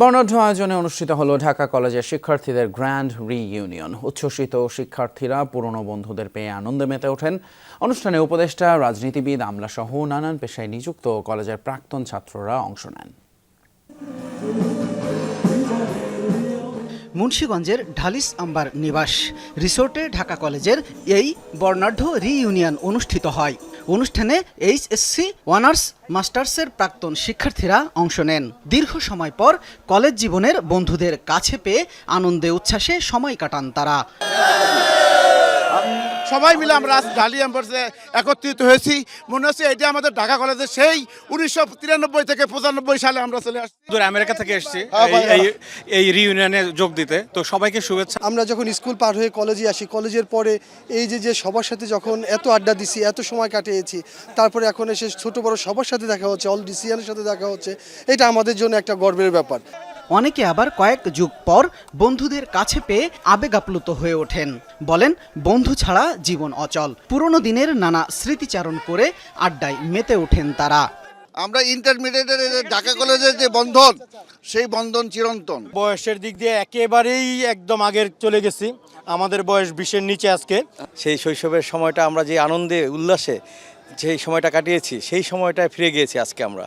বর্ণাঢ্য আয়োজনে অনুষ্ঠিত হলো ঢাকা কলেজের শিক্ষার্থীদের গ্র্যান্ড রিইউনিয়ন। উচ্ছ্বসিত শিক্ষার্থীরা পুরনো বন্ধুদের পেয়ে আনন্দে মেতে ওঠেন। অনুষ্ঠানে উপদেষ্টা, রাজনীতিবিদ আমলাসহ নানান পেশায় নিযুক্ত কলেজের প্রাক্তন ছাত্ররা অংশ নেন। মুন্সীগঞ্জের ঢালিস আম্বার নিবাস রিসোর্টে ঢাকা কলেজের এই বর্ণাঢ্য রিইউনিয়ন অনুষ্ঠিত হয়। অনুষ্ঠানে এইচএসসি অনার্স, মাস্টার্সের প্রাক্তন শিক্ষার্থীরা অংশ নেন। দীর্ঘ সময় পর কলেজ জীবনের বন্ধুদের কাছে পেয়ে আনন্দে উচ্ছ্বাসে সময় কাটান তারা। সবাই মিলে আমরা আজ ঢালি অ্যাম্বাসে একত্রিত হয়েছি। মনে হচ্ছে এটা আমাদের ঢাকা কলেজে সেই উনিশশো তিরানব্বই থেকে পঁচানব্বই সালে আমরা চলে আসছি। আমেরিকা থেকে এসেছি হ্যাঁ, এই এই রিইউনিয়নে যোগ দিতে। তো সবাইকে শুভেচ্ছা। আমরা যখন স্কুল পার হয়ে কলেজে আসি কলেজের পরে এই যে যে সবার সাথে যখন এত আড্ডা দিছি এত সময় কাটিয়েছি তারপরে এখন এসে ছোট বড় সবার সাথে দেখা হচ্ছে অল ডিসিয়ানের সাথে দেখা হচ্ছে এটা আমাদের জন্য একটা গর্বের ব্যাপার। অনেকে আবার কয়েক যুগ পর বন্ধুদের কাছে পেয়ে আবেগ আপ্লুত হয়ে ওঠেন। বলেন বন্ধু ছাড়া জীবন অচল। পুরনো দিনের নানা স্মৃতিচারণ করে আড্ডায় মেতে ওঠেন তারা। আমরা ইন্টারমিডিয়েটের ঢাকা কলেজের যে বন্ধন সেই বন্ধন চিরন্তন। বয়সের দিক দিয়ে একেবারেই একদম আগের চলে গেছি। আমাদের বয়স বিশের নিচে আজকে। সেই শৈশবের সময়টা আমরা যে আনন্দে উল্লাসে যেই সময়টা কাটিয়েছি, সেই সময়টায় ফিরে গিয়েছি আজকে আমরা।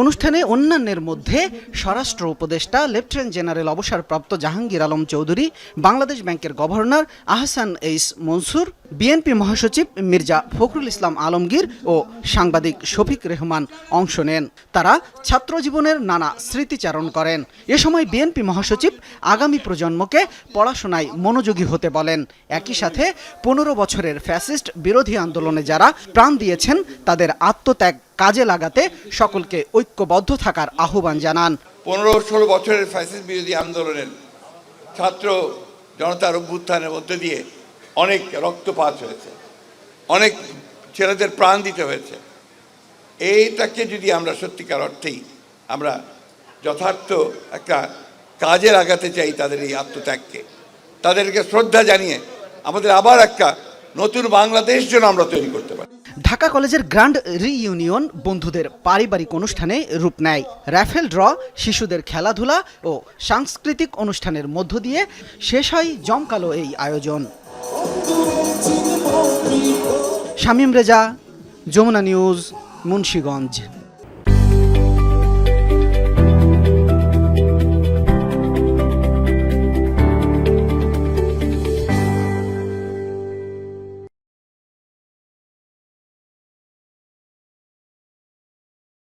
অনুষ্ঠানে অন্যান্যের মধ্যে স্বরাষ্ট্র উপদেষ্টা, লেফটেন্যান্ট জেনারেল অবসরপ্রাপ্ত জাহাঙ্গীর আলম চৌধুরী, বাংলাদেশ ব্যাংকের governor Ahsan H Mansur, BNP মহাসচিব মির্জা ফখরুল ইসলাম আলমগীর ও সাংবাদিক শফিক রেহমান অংশ নেন। তারা ছাত্র জীবনের নানা স্মৃতিচারণ করেন। এ সময় বিএনপি মহাসচিব আগামী প্রজন্মকে পড়াশোনায় মনোযোগী হতে বলেন। একই সাথে পনেরো বছরের ফ্যাসিস্ট বিরোধী আন্দোলনে যারা প্রাণ দিয়েছেন, তাদের আত্মত্যাগ কাজে লাগাতে সকলকে ঐক্যবদ্ধ থাকার আহ্বান জানান। পনেরো ষোলো বছরের ফ্যাসিস্ট বিরোধী আন্দোলনের ছাত্র জনতার অভ্যুত্থানের মধ্যে দিয়ে অনেক রক্তপাত হয়েছে, অনেক ছেলেদের প্রাণ দিতে হয়েছে। এইটাকে যদি আমরা সত্যিকার অর্থেই আমরা যথার্থ একটা কাজে লাগাতে চাই তাদের এই আত্মত্যাগকে, তাদেরকে শ্রদ্ধা জানিয়ে আমাদের আবার একটা নতুন বাংলাদেশ যেন আমরা তৈরি করতে পারি। ঢাকা কলেজের গ্র্যান্ড রিইউনিয়ন বন্ধুদের পারিবারিক অনুষ্ঠানে রূপ নেয়। র্যাফেল ড্র, শিশুদের খেলাধুলা ও সাংস্কৃতিক অনুষ্ঠানের মধ্য দিয়ে শেষ হয় জমকালো এই আয়োজন। শামীম রেজা, যমুনা নিউজ, মুন্সীগঞ্জ।